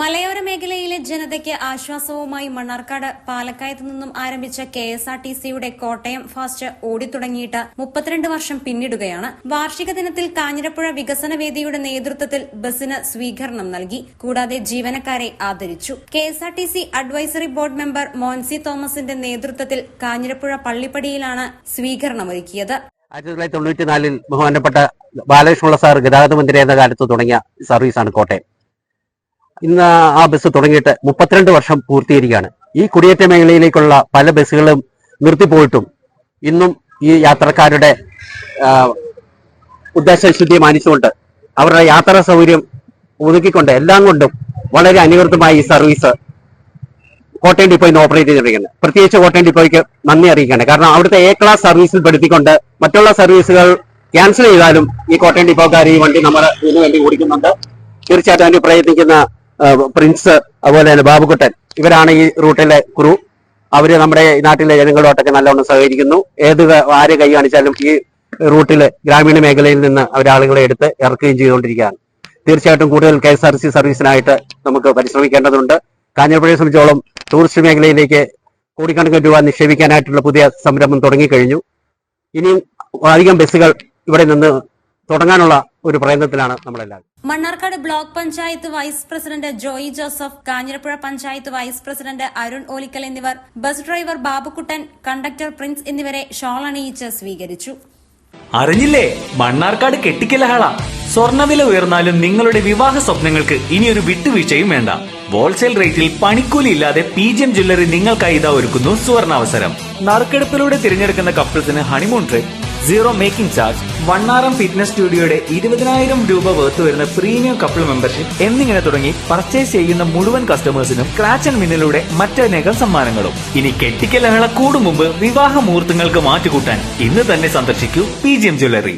മലയോര മേഖലയിലെ ജനതയ്ക്ക് ആശ്വാസവുമായി മണ്ണാർക്കാട് പാലക്കയത്തു നിന്നും ആരംഭിച്ച കെ എസ് ആർ ടി സിയുടെ കോട്ടയം ഫാസ്റ്റ് ഓടിത്തുടങ്ങിയിട്ട് മുപ്പത്തിരണ്ട് വർഷം പിന്നിടുകയാണ്. വാർഷിക ദിനത്തിൽ കാഞ്ഞിരപ്പുഴ വികസന വേദിയുടെ നേതൃത്വത്തിൽ ബസിന് സ്വീകരണം നൽകി. കൂടാതെ ജീവനക്കാരെ ആദരിച്ചു. K S R T C advisory board member Moncy തോമസിന്റെ നേതൃത്വത്തിൽ കാഞ്ഞിരപ്പുഴ പള്ളിപ്പടിയിലാണ് സ്വീകരണമൊരുക്കിയത്. ആയിരത്തി ബഹുമാനപ്പെട്ട ബാലകൃഷ്ണപിള്ള സാർ ഗതാഗത മന്ത്രി എന്ന കാലത്ത് തുടങ്ങിയ സർവീസാണ് കോട്ടയം. ഇന്ന് ആ ബസ് തുടങ്ങിയിട്ട് മുപ്പത്തിരണ്ട് വർഷം പൂർത്തീകരിക്കുകയാണ്. ഈ കുടിയേറ്റ മേഖലയിലേക്കുള്ള പല ബസ്സുകളും നിർത്തിപ്പോയിട്ടും ഇന്നും ഈ യാത്രക്കാരുടെ ആ, ഉദ്ദേശശുദ്ധി മാനിച്ചുകൊണ്ട് അവരുടെ യാത്രാ സൗകര്യം ഒതുക്കിക്കൊണ്ട് എല്ലാം കൊണ്ടും വളരെ അനുകൃതമായ ഈ സർവീസ് കോട്ടയം ഡിപ്പോയിൽ നിന്ന് ഓപ്പറേറ്റ് ചെയ്തിരിക്കുന്നത് പ്രത്യേകിച്ച് കോട്ടയം ഡിപ്പോയ്ക്ക് നന്ദി അറിയിക്കുകയാണ്. കാരണം അവിടുത്തെ എ ക്ലാസ് സർവീസിൽ പെടുത്തിക്കൊണ്ട് മറ്റുള്ള സർവീസുകൾ ക്യാൻസൽ ചെയ്താലും ഈ കോട്ടയം ഡിപ്പോക്കാർ ഈ വണ്ടി നമ്മൾ ഇതിനു വേണ്ടി ഓടിക്കുന്നുണ്ട്. തീർച്ചയായിട്ടും അതിന് പ്രയത്നിക്കുന്ന പ്രിൻസ് അതുപോലെ തന്നെ ബാബുക്കുട്ടൻ ഇവരാണ് ഈ റൂട്ടിലെ ക്രൂ. അവർ നമ്മുടെ നാട്ടിലെ ജനങ്ങളോട്ടൊക്കെ നല്ലോണം സഹകരിക്കുന്നു. ഏത് ആര് കൈ കാണിച്ചാലും ഈ റൂട്ടിൽ ഗ്രാമീണ മേഖലയിൽ നിന്ന് അവരാളുകളെ എടുത്ത് ഇറക്കുകയും ചെയ്തുകൊണ്ടിരിക്കുകയാണ്. തീർച്ചയായിട്ടും കൂടുതൽ കെ എസ് ആർ സി സർവീസിനായിട്ട് നമുക്ക് പരിശ്രമിക്കേണ്ടതുണ്ട്. കാഞ്ഞിരപ്പുഴയെ സംബന്ധിച്ചോളം ടൂറിസ്റ്റ് മേഖലയിലേക്ക് കോടിക്കണക്കിന് രൂപ നിക്ഷേപിക്കാനായിട്ടുള്ള പുതിയ സംരംഭം തുടങ്ങിക്കഴിഞ്ഞു. ഇനിയും അധികം ബസ്സുകൾ ഇവിടെ നിന്ന് തുടങ്ങാനുള്ള ഒരു പ്രയത്നത്തിലാണ് നമ്മളെല്ലാവരും. Mannarkkad block panchayat vice president Joy Joseph Kanjirappuzha panchayat vice president Arun Olickal എന്നിവർ bus driver Babukuttan conductor Prince എന്നിവരെ ഷോൾ അണിയിച്ച് സ്വീകരിച്ചു. അറിഞ്ഞില്ലേ? മണ്ണാർക്കാട് കെട്ടിക്കലഹള. സ്വർണവില ഉയർന്നാലും നിങ്ങളുടെ വിവാഹ സ്വപ്നങ്ങൾക്ക് ഇനിയൊരു വിട്ടുവീഴ്ചയും വേണ്ട. ഹോൾസെയിൽ റേറ്റിൽ പണിക്കൂലി ഇല്ലാതെ പി ജി എം ജ്വല്ലറി നിങ്ങൾക്കായി ഇതാ ഒരുക്കുന്നു സുവർണാവസരം നറുക്കെടുപ്പിലൂടെ തിരഞ്ഞെടുക്കുന്ന കപ്പിൾസിന് honeymoon trip zero making charge വണ്ണാറം fitness സ്റ്റുഡിയോയുടെ ഇരുപതിനായിരം രൂപ വേർത്ത് വരുന്ന പ്രീമിയം കപ്പിൾ മെമ്പർഷിപ്പ് എന്നിങ്ങനെ തുടങ്ങി പർച്ചേസ് ചെയ്യുന്ന മുഴുവൻ കസ്റ്റമേഴ്സിനും ക്രാച്ച് ആൻഡ് മിന്നിലൂടെ മറ്റനേകം സമ്മാനങ്ങളും. ഇനി കെട്ടിക്കലഹള കൂടും മുമ്പ് വിവാഹ മുഹൂർത്തങ്ങൾക്ക് മാറ്റുകൂട്ടാൻ ഇന്ന് തന്നെ സന്ദർശിക്കൂ പി ജി എം ജ്വല്ലറി